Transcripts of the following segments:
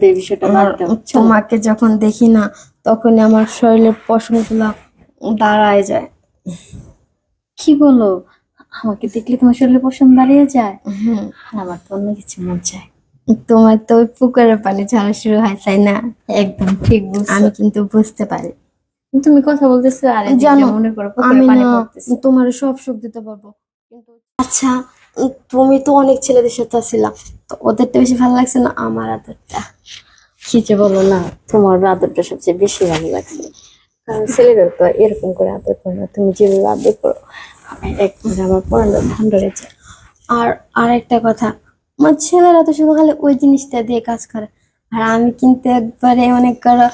ওদের বিষয়টা। তোমাকে যখন দেখি না তখনই আমার শরীরের পশমগুলো দাঁড়ায় যায়। কি বলো? আমাকে দেখলে তোমার শরীরে পশম দাঁড়িয়ে যায়? হুম। আমার তো অন্য কিছু মন চায়। তোমার তো ওই পুকুরের পানি ছাড়া শুরু হয় তাই না? একদম ঠিক আমি কিন্তু বুঝতে পারি। তুমি কথা বলতেছো আর জানো, মনে করো আমি না তোমার সব সুখ দিতে পারব। কিন্তু আচ্ছা তুমি তো অনেক ছেলেদের সাথে ছিলা। তো ওদেরটা বেশি ভালো লাগছে না আমার আদরটা। কি যে বলো না তোমার আদরটা সবচেয়ে বেশি ভালো লাগছে। কারণ ছেলেরা তো এরকম করে আদর করে না তুমি যেভাবে আদর করো একবার আমার পড়ানো ঠান্ডা রয়েছে আর আর একটা কথা আমার ছেলেরা তো শুধু খালি ওই জিনিসটা দিয়ে কাজ করে। আর আমি কিন্তু একবারে অনেক করা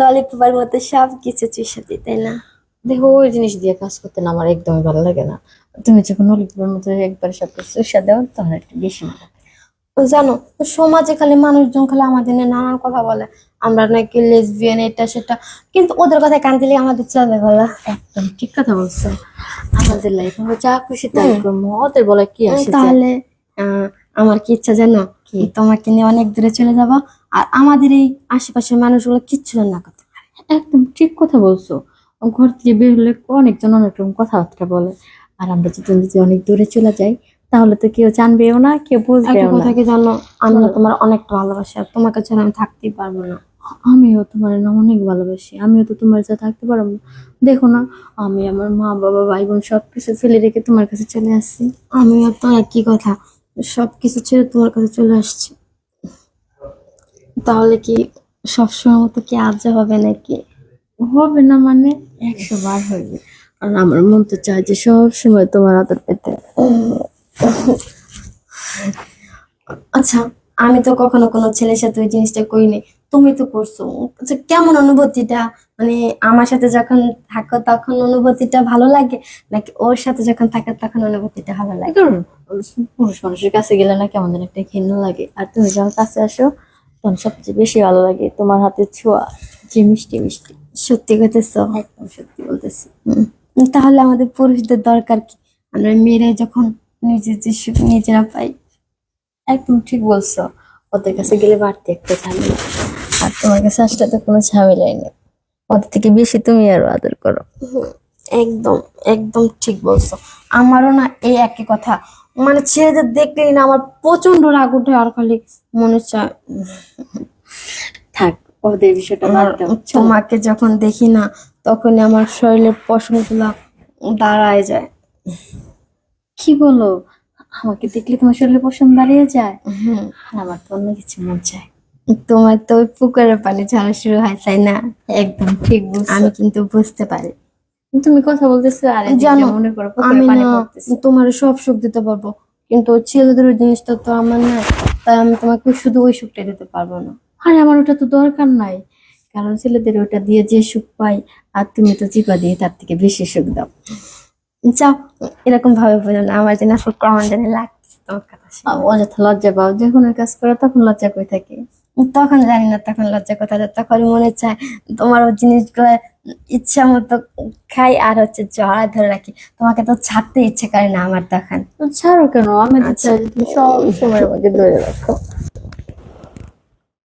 ললিপপের মতো সব কিছু চুষে দিই তাই না? দেখো ওই জিনিস দিয়ে কাজ করতে না আমার একদমই ভালো লাগে না। তুমি যখন অলিপুরের মতো একবার সব কিছু চুষা দেও তখন একটু বেশি ভালো। জানো সমাজে খালি মানুষজন খালি আমাদের নিয়ে নানান কথা বলে। আমরা নাকি লেসবিয়ান এটা সেটা। কিন্তু ওদের কথায় কান দিলে আমাদের চলে বলা একদম ঠিক কথা বলছো। আমাদের লাইফ আমরা যা খুশি তাই করব। ওদের বলে কি আসে তাহলে আমার কি ইচ্ছা জানো? কি? তোমাকে নিয়ে অনেক দূরে চলে যাব আর আমাদের এই আশেপাশের মানুষগুলো কিচ্ছু না করতে একদম ঠিক কথা বলছো। ঘর থেকে বের হলে অনেকজন অনেক রকম কথাবার্তা বলে। আর আমরা যদি অনেক দূরে চলে যাই তাহলে তো কেউ জানবেও না কেউ একটা বুঝবেও কথা না। কি জানো? আমি না তোমার অনেক ভালোবাসি আর তোমাকে ছাড়া আমি থাকতেই পারব না। আমিও তোমার না অনেক ভালোবাসি আমিও তো তোমার যা থাকতে পারব না। দেখো না আমি আমার মা বাবা ভাই বোন সবকিছু ফেলে রেখে তোমার কাছে চলে আসছি। আমিও তো একই কথা সবকিছু ছেড়ে তোমার কাছে চলে আসছি। তাহলে কি সবসময় মতো কি আজ হবে নাকি? হবে না মানে? একশো বার হবে আর আমার মন তো চায় যে সব সময় তোমার আদর পেতে। আচ্ছা আমি তো কখনো কোনো ছেলের সাথে ওই জিনিসটা করিনি। তুমি তো করছ। আচ্ছা কেমন অনুভূতিটা? মানে আমার সাথে যখন থাকো তখন অনুভূতিটা ভালো লাগে? নাকি ওর সাথে যখন থাকো তখন অনুভূতিটা ভালো লাগে? পুরুষ মানুষের কাছে গেলে না কেমন যেন একটা ঘৃণ্য লাগে। আর তুমি যখন কাছে আসো তখন সবচেয়ে বেশি ভালো লাগে তোমার হাতে ছোঁয়া। যে মিষ্টি মিষ্টি। সত্যি কইতেছো একদম সত্যি বলতেছি। তাহলে আমাদের পুরুষদের দরকার কি? আমরা মেয়েরাই যখন নিজের যে সুখ নিজেরা পাই একদম ঠিক বলছো। ওদের কাছে গেলে বাড়তি একটা ঝামেলা। আর তোমার কাছে আসলে তো কোনো ঝামেলাই নেই। ওদের থেকে বেশি তুমি আরও আদর করো। একদম একদম ঠিক বলছো। আমারও না এই একই কথা। মানে ছেলেদের দেখলেই না আমার প্রচণ্ড রাগ উঠে আর খালি মনে চায় থাক ওদের বিষয়টা। তোমাকে যখন দেখি না তখনই আমার শরীরের পশমগুলো দাঁড়ায় যায়। কি বলো? আমাকে দেখলে তোমার শরীরে পছন্দ দাঁড়িয়ে যায়? আর আমার তো অন্য কিছু মন চায়। তোমার তো ওই পুকুরের পানি ছাড়া শুরু হয় তাই না? একদম ঠিক আমি কিন্তু বুঝতে পারি। তুমি কথা বলতেছো আর জানো, মনে করো আমি না তোমার সব সুখ দিতে পারব। কিন্তু ওই ছেলেদের ওই জিনিসটা তো আমার না তাই আমি তোমাকে শুধু ওই সুখটা দিতে পারব না। আরে আমার ওটা তো দরকার নাই। কারণ ছেলেদের ওটা দিয়ে যে সুখ পাই আর তুমি তো চিপা দিয়ে তার থেকে বেশি সুখ দাও। যাও এরকম ভাবে বলো না আমার যেন আসলে কেমন জানি লাগতেছে তোমার কথা। অযথা লজ্জা পাও যখন ওই কাজ করো তখন লজ্জা করে থাকে। তখন জানি না তখন লজ্জা কথা তখন মনে চায় তোমার ওই জিনিসগুলো ইচ্ছা মতো খাই আর হচ্ছে জড়া ধরে রাখি। তোমাকে তো ছাড়তে ইচ্ছে করে না আমার তখন। ছাড়ো কেন? আমি আচ্ছা। যে সব সময়ের মধ্যে ধরে রাখো।